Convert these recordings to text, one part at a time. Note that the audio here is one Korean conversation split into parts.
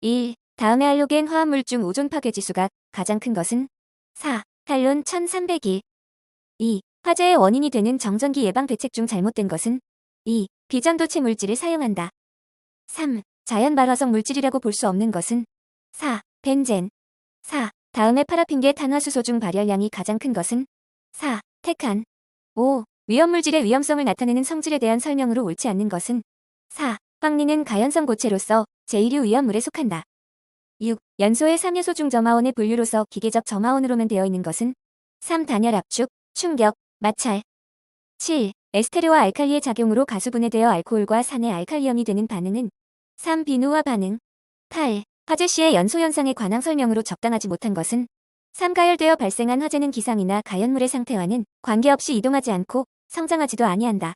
1. 다음의 알로겐 화합물 중 오존 파괴 지수가 가장 큰 것은 4. 탈론 1300일 2. 화재의 원인이 되는 정전기 예방 대책 중 잘못된 것은 2. 비전도체 물질을 사용한다. 3. 자연 발화성 물질이라고 볼 수 없는 것은 4. 벤젠 4. 다음의 파라핀계 탄화수소 중 발열량이 가장 큰 것은 4. 테칸 5. 위험물질의 위험성을 나타내는 성질에 대한 설명으로 옳지 않는 것은 4. 황리는 가연성 고체로서 제1류 위험물에 속한다. 6. 연소의 3요소 중 점화원의 분류로서 기계적 점화원으로만 되어 있는 것은 3. 단열 압축, 충격, 마찰 7. 에스테르와 알칼리의 작용으로 가수 분해되어 알코올과 산의 알칼리염이 되는 반응은 3. 비누화 반응 8. 화재 시의 연소 현상의 관항 설명으로 적당하지 못한 것은 3. 가열되어 발생한 화재는 기상이나 가연물의 상태와는 관계없이 이동하지 않고 성장하지도 아니한다.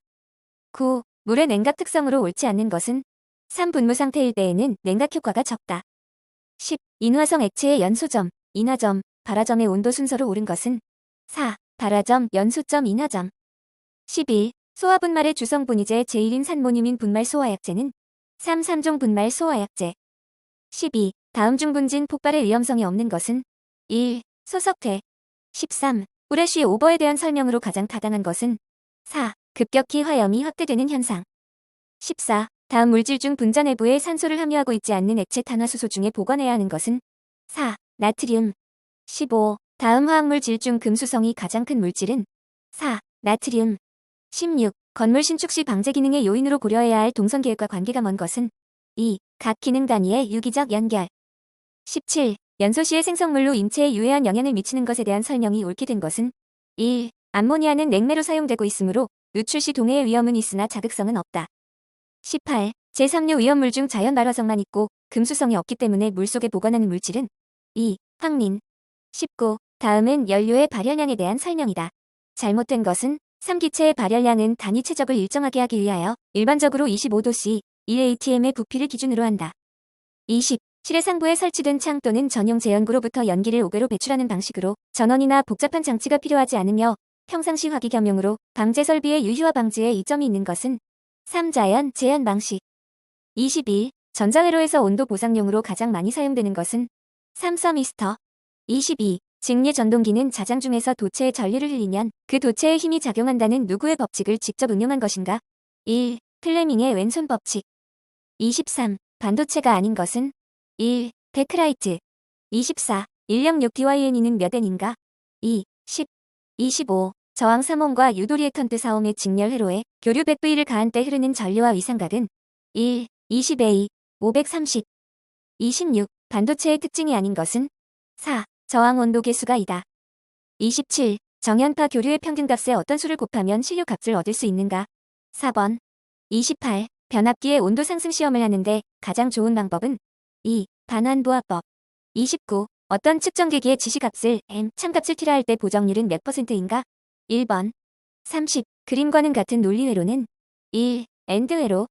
9. 물의 냉각 특성으로 옳지 않는 것은 3. 분무 상태일 때에는 냉각 효과가 적다. 10. 인화성 액체의 연소점, 인화점, 발화점의 온도 순서로 옳은 것은 4. 발화점, 연소점, 인화점 11. 소화 분말의 주성 분이제 제1인 산모니민 분말 소화약제는 3. 3종 분말 소화약제 12. 다음 중 분진 폭발의 위험성이 없는 것은 1. 소석태 13. 후레쉬 오버에 대한 설명으로 가장 타당한 것은 4. 급격히 화염이 확대되는 현상 14. 다음 물질 중 분자 내부에 산소를 함유하고 있지 않는 액체 탄화수소 중에 보관해야 하는 것은 4. 나트륨 15. 다음 화학물 질 중 금수성이 가장 큰 물질은 4. 나트륨 16. 건물 신축 시 방제 기능의 요인으로 고려해야 할 동선 계획과 관계가 먼 것은 2. 각 기능 단위의 유기적 연결 17. 연소 시의 생성물로 인체에 유해한 영향을 미치는 것에 대한 설명이 옳게 된 것은 1. 암모니아는 냉매로 사용되고 있으므로 누출 시 동해의 위험은 있으나 자극성은 없다. 18. 제3류 위험물 중 자연 발화성만 있고 금수성이 없기 때문에 물속에 보관하는 물질은 2. 황린 19. 다음은 연료의 발열량에 대한 설명이다. 잘못된 것은 3기체의 발열량은 단위 최적을 일정하게 하기 위하여 일반적으로 25도씨 1atm의 부피를 기준으로 한다. 20. 실의 상부에 설치된 창 또는 전용 제연구로부터 연기를 5배로 배출하는 방식으로 전원이나 복잡한 장치가 필요하지 않으며 평상시 화기 겸용으로 방제 설비의 유희화 방지에 이점이 있는 것은 3 자연 제연 방식 21. 전자회로에서 온도 보상용으로 가장 많이 사용되는 것은 3. 서미스터 22. 직류 전동기는 자장 중에서 도체에 전류를 흘리면 그 도체에 힘이 작용한다는 누구의 법칙을 직접 응용한 것인가? 1. 플레밍의 왼손 법칙 23. 반도체가 아닌 것은 1. 데크라이트 24. 106DYNE는 몇 N인가? 2. 10. 25. 저항 3옴과 유도 리액턴트 4옴의 직렬 회로에 교류 100V를 가한 때 흐르는 전류와 위상각은 1. 20A 530 26. 반도체의 특징이 아닌 것은 4. 저항 온도 계수가 이다. 27. 정연파 교류의 평균값에 어떤 수를 곱하면 실효 값을 얻을 수 있는가? 4번. 28. 변압기의 온도 상승 시험을 하는데 가장 좋은 방법은 2. 반환부하법 29. 어떤 측정기기의 지시값을 m 참값을 t라 할 때 보정률은 몇 퍼센트인가? 1번. 30. 그림과는 같은 논리회로는 1. 엔드회로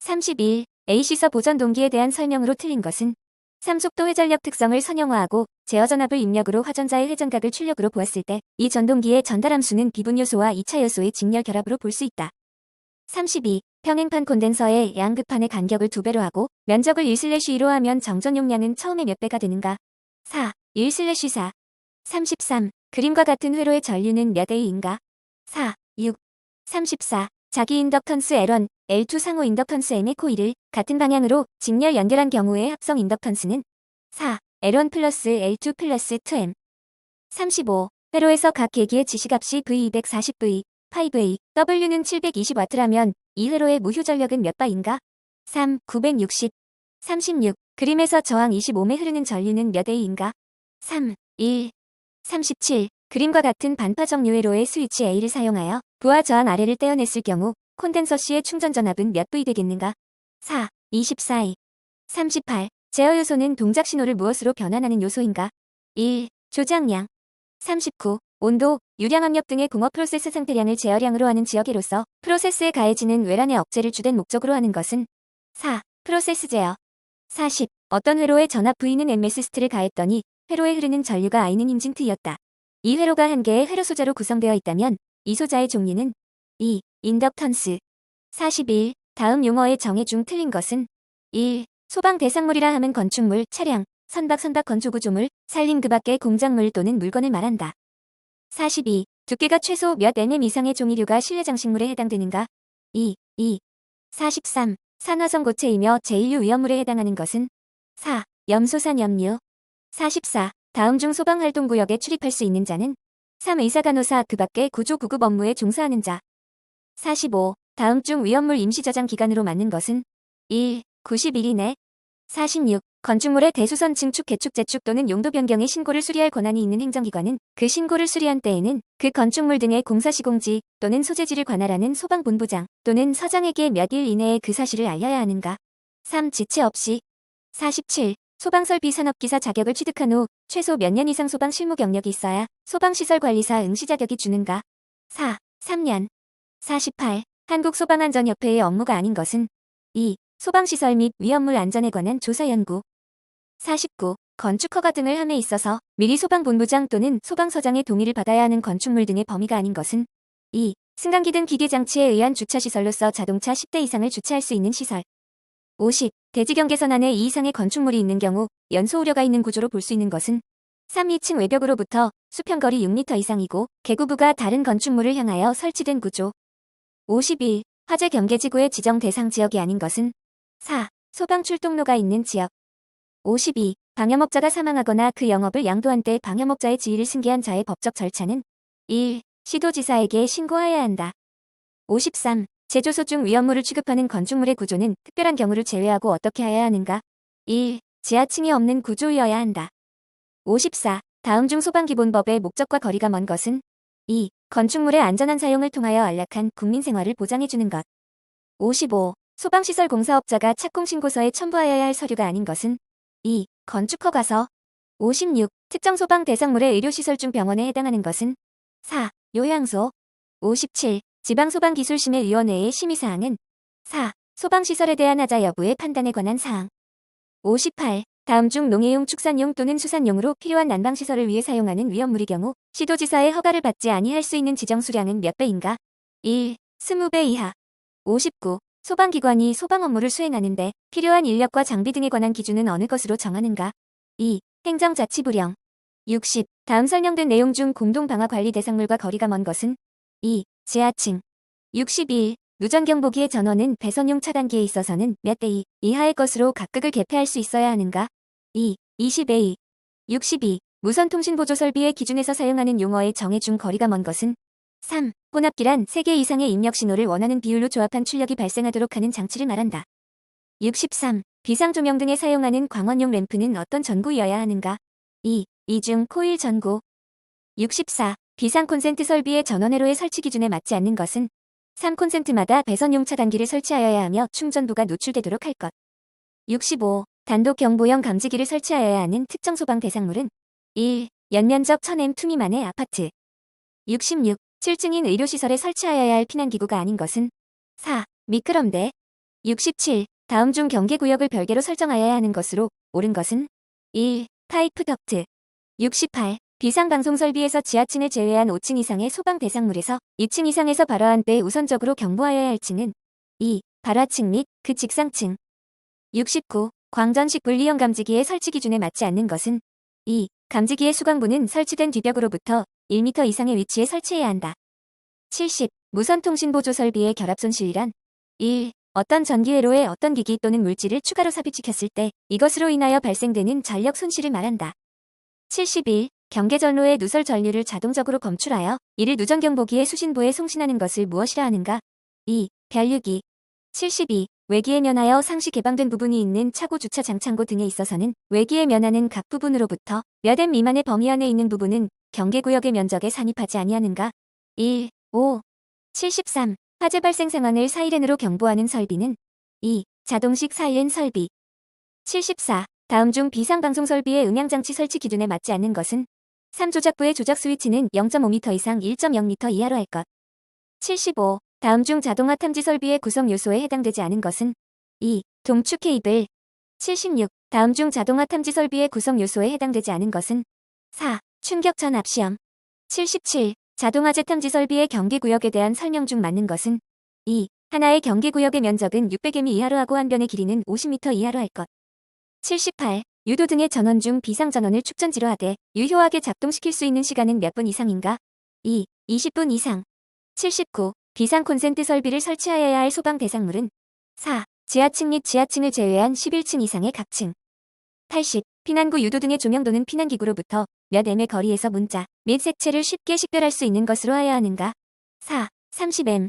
31. AC서 보전 동기에 대한 설명으로 틀린 것은 3속도 회전력 특성을 선형화하고 제어전압을 입력으로 화전자의 회전각을 출력으로 보았을 때 이 전동기의 전달함수는 비분 요소와 2차 요소의 직렬 결합으로 볼 수 있다. 32. 평행판 콘덴서의 양극판의 간격을 2배로 하고 면적을 1/2로 하면 정전 용량은 처음에 몇 배가 되는가? 4. 1/4. 33. 그림과 같은 회로의 전류는 몇 A인가? 4. 6. 34. 자기 인덕턴스 L1, L2 상호 인덕턴스 M의 코일을 같은 방향으로 직렬 연결한 경우의 합성 인덕턴스는 4. L1 플러스 L2 플러스 2M 35. 회로에서 각 계기의 지시값이 V240V, 5A, W는 720W라면 이 회로의 무효 전력은 몇 바인가? 3. 960. 36. 그림에서 저항 25매 흐르는 전류는 몇 A인가? 3. 1. 37. 그림과 같은 반파 정류 회로의 스위치 A를 사용하여 부하 저항 아래를 떼어냈을 경우 콘덴서 C의 충전 전압은 몇 V 되겠는가? 4. 24. 38. 제어 요소는 동작 신호를 무엇으로 변환하는 요소인가? 1. 조작량 39. 온도, 유량 압력 등의 공업 프로세스 상태량을 제어량으로 하는 지역에로서 프로세스에 가해지는 외란의 억제를 주된 목적으로 하는 것은 4. 프로세스 제어 40. 어떤 회로에 전압 V는 MS 스트를 가했더니 회로에 흐르는 전류가 I는 임진트였다. 이 회로가 한 개의 회로 소자로 구성되어 있다면 이 소자의 종류는 2. 인덕턴스 41. 다음 용어의 정의 중 틀린 것은 1. 소방 대상물이라 함은 건축물, 차량, 선박 선박 건조구조물, 산림 그 밖의 공작물 또는 물건을 말한다. 42. 두께가 최소 몇 mm 이상의 종이류가 실내 장식물에 해당되는가? 2. 2. 43. 산화성 고체이며 제1류 위험물에 해당하는 것은 4. 염소산 염류 44. 다음 중 소방활동구역에 출입할 수 있는 자는 3. 의사간호사 그 밖의 구조구급 업무에 종사하는 자 45. 다음 중 위험물 임시저장 기간으로 맞는 것은 1. 90일 이내 46. 건축물의 대수선 증축, 개축, 재축 또는 용도 변경의 신고를 수리할 권한이 있는 행정기관은 그 신고를 수리한 때에는 그 건축물 등의 공사 시공지 또는 소재지를 관할하는 소방본부장 또는 서장에게 몇 일 이내에 그 사실을 알려야 하는가. 3. 지체 없이 47. 소방설비 산업기사 자격을 취득한 후 최소 몇 년 이상 소방 실무 경력이 있어야 소방시설관리사 응시 자격이 주는가. 4. 3년 48. 한국소방안전협회의 업무가 아닌 것은 2. 소방시설 및 위험물 안전에 관한 조사 연구 49. 건축 허가 등을 함에 있어서 미리 소방본부장 또는 소방서장의 동의를 받아야 하는 건축물 등의 범위가 아닌 것은 2. 승강기 등 기계장치에 의한 주차시설로서 자동차 10대 이상을 주차할 수 있는 시설 50. 대지경계선 안에 이 이상의 건축물이 있는 경우 연소 우려가 있는 구조로 볼 수 있는 것은 3. 2층 외벽으로부터 수평거리 6m 이상이고 개구부가 다른 건축물을 향하여 설치된 구조 51. 화재 경계지구의 지정 대상 지역이 아닌 것은 4. 소방 출동로가 있는 지역 52. 방염업자가 사망하거나 그 영업을 양도한 때 방염업자의 지위를 승계한 자의 법적 절차는 1. 시도지사에게 신고하여야 한다. 53. 제조소 중 위험물을 취급하는 건축물의 구조는 특별한 경우를 제외하고 어떻게 하여야 하는가? 1. 지하층이 없는 구조이어야 한다. 54. 다음 중 소방기본법의 목적과 거리가 먼 것은 2. 건축물의 안전한 사용을 통하여 안락한 국민 생활을 보장해주는 것. 55. 소방시설 공사업자가 착공신고서에 첨부하여야 할 서류가 아닌 것은 2. 건축허 가서 56. 특정 소방 대상물의 의료시설 중 병원에 해당하는 것은 4. 요양소 57. 지방소방기술심의위원회의 심의사항은 4. 소방시설에 대한 하자 여부의 판단에 관한 사항 58. 다음 중 농해용 축산용 또는 수산용으로 필요한 난방시설을 위해 사용하는 위험물의 경우 시도지사의 허가를 받지 아니할 수 있는 지정 수량은 몇 배인가? 1. 20배 이하 59. 소방기관이 소방 업무를 수행하는데 필요한 인력과 장비 등에 관한 기준은 어느 것으로 정하는가? 2. 행정자치부령 60. 다음 설명된 내용 중 공동방화관리 대상물과 거리가 먼 것은 2. 지하층 61. 누전경보기의 전원은 배선용 차단기에 있어서는 몇 대 2 이하의 것으로 각극을 개폐할 수 있어야 하는가? 2. 20A 62. 무선통신보조 설비의 기준에서 사용하는 용어의 정해준 거리가 먼 것은 3. 혼합기란 3개 이상의 입력 신호를 원하는 비율로 조합한 출력이 발생하도록 하는 장치를 말한다. 63. 비상조명 등에 사용하는 광원용 램프는 어떤 전구이어야 하는가? 2. 이중 코일 전구 64. 비상 콘센트 설비의 전원회로의 설치 기준에 맞지 않는 것은 3. 콘센트마다 배선용 차단기를 설치하여야 하며 충전부가 노출되도록 할 것. 65. 단독 경보형 감지기를 설치하여야 하는 특정 소방 대상물은 1. 연면적 1000m 투 미만의 아파트 66. 7층인 의료시설에 설치하여야 할 피난기구가 아닌 것은 4. 미끄럼대 67. 다음 중 경계구역을 별개로 설정하여야 하는 것으로 옳은 것은 1. 파이프 덕트 68. 비상방송 설비에서 지하층을 제외한 5층 이상의 소방 대상물에서 2층 이상에서 발화한 때 우선적으로 경보하여야 할 층은 2. 발화층 및 그 직상층 69. 광전식 분리형 감지기의 설치 기준에 맞지 않는 것은 2. 감지기의 수광부는 설치된 뒤벽으로부터 1m 이상의 위치에 설치해야 한다. 70. 무선통신보조 설비의 결합손실이란 1. 어떤 전기회로에 어떤 기기 또는 물질을 추가로 삽입시켰을 때 이것으로 인하여 발생되는 전력 손실을 말한다. 71. 경계전로에 누설 전류를 자동적으로 검출하여 이를 누전경보기의 수신부에 송신하는 것을 무엇이라 하는가? 2. 별류기 72. 외기에 면하여 상시 개방된 부분이 있는 차고 주차 장창고 등에 있어서는 외기에 면하는 각 부분으로부터 몇 m 미만의 범위 안에 있는 부분은 경계구역의 면적에 산입하지 아니하는가? 1. 5. 73. 화재 발생 상황을 사이렌으로 경보하는 설비는 2. 자동식 사이렌 설비 74. 다음 중 비상방송 설비의 음향장치 설치 기준에 맞지 않는 것은 3. 조작부의 조작 스위치는 0.5m 이상 1.0m 이하로 할 것 75. 다음 중 자동화 탐지 설비의 구성 요소에 해당되지 않은 것은 2. 동축 케이블 76. 다음 중 자동화 탐지 설비의 구성 요소에 해당되지 않은 것은 4. 충격 전 압 시험 77. 자동화재 탐지 설비의 경계구역에 대한 설명 중 맞는 것은 2. 하나의 경계구역의 면적은 600m 이하로 하고 한 변의 길이는 50m 이하로 할 것. 78. 유도 등의 전원 중 비상전원을 축전지로 하되 유효하게 작동시킬 수 있는 시간은 몇 분 이상인가? 2. 20분 이상. 79. 비상 콘센트 설비를 설치하여야 할 소방 대상물은 4. 지하층 및 지하층을 제외한 11층 이상의 각층. 80. 피난구 유도 등의 조명도는 피난기구로부터 몇 m의 거리에서 문자 및 색채를 쉽게 식별할 수 있는 것으로 하여야 하는가? 4. 30m.